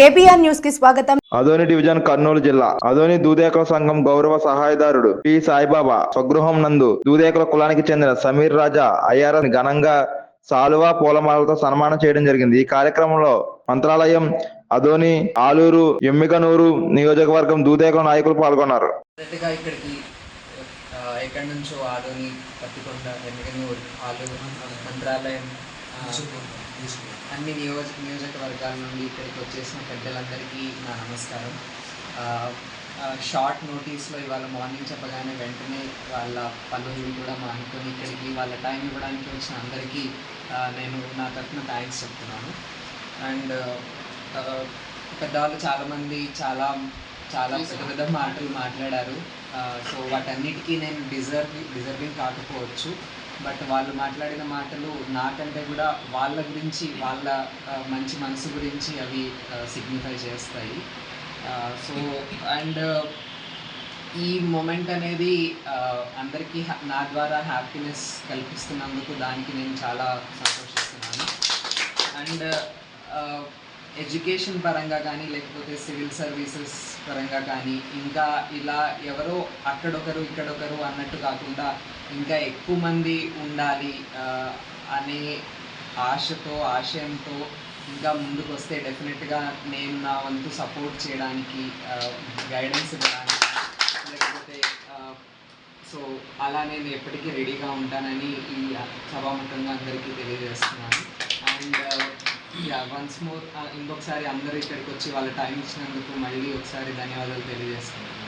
KBR న్యూస్కి స్వాగతం. Adoni division Kurnool జిల్లా. అదోని దూదేకుల సంఘం గౌరవ సహాయదారుడు పి. సాయిబాబా స్వగృహం నందు దూదేకుల కులానికి చెందిన సమీర్ రాజా అయ్యారని ఘనంగా సాలువా పూలమాలతో సన్మానం చేయడం జరిగింది. ఈ కార్యక్రమంలో మంత్రాలయం అదోని ఆలూరు ఎమ్మికనూరు నియోజకవర్గం దూదేకుల నాయకులు పాల్గొన్నారు. ఎక్కడి నుంచో ఆదోని పత్తికొండ ఎన్నికనూరు ఆలూరు మంత్రాలయం అన్ని నియోజక నియోజకవర్గాల నుండి ఇక్కడికి వచ్చేసిన పెద్దలందరికీ నా నమస్కారం. షార్ట్ నోటీస్లో ఇవాళ మార్నింగ్ చెప్పగానే వెంటనే వాళ్ళ పనులు కూడా మానుకొని ఇక్కడికి వాళ్ళ టైం ఇవ్వడానికి వచ్చిన అందరికీ నేను నా తరఫున థ్యాంక్స్ చెప్తున్నాను. అండ్ పెద్దవాళ్ళు చాలామంది చాలా చాలా పెద్ద పెద్ద మాటలు మాట్లాడారు. సో వాటన్నిటికీ నేను డిజర్వ్ డిజర్వింగ్ కాకపోవచ్చు. బట్ వాళ్ళు మాట్లాడిన మాటలు నాకంటే కూడా వాళ్ళ గురించి వాళ్ళ మంచి మనసు గురించి అవి సిగ్నిఫై చేస్తాయి. సో అండ్ ఈ మూమెంట్ అనేది అందరికీ నా ద్వారా హ్యాపీనెస్ కల్పిస్తున్నందుకు దానికి నేను చాలా సంతోషిస్తున్నాను. అండ్ ఎడ్యుకేషన్ పరంగా కానీ లేకపోతే సివిల్ సర్వీసెస్ పరంగా కానీ ఇంకా ఇలా ఎవరో అక్కడొకరు ఇక్కడొకరు అన్నట్టు కాకుండా ఇంకా ఎక్కువ మంది ఉండాలి అనే ఆశతో ఆశయంతో ఇంకా ముందుకు వస్తే డెఫినెట్గా నేను నా వంతు సపోర్ట్ చేయడానికి గైడెన్స్ ఇవ్వడానికి లేకపోతే సో అలా నేను ఎప్పటికీ రెడీగా ఉంటానని ఈ సభాముఖంగా అందరికీ తెలియజేస్తున్నాను. అండ్ వన్స్ మోర్ ఇంకొకసారి అందరూ ఇక్కడికి వచ్చి వాళ్ళ టైం ఇచ్చినందుకు మళ్ళీ ఒకసారి ధన్యవాదాలు తెలియజేస్తున్నాను.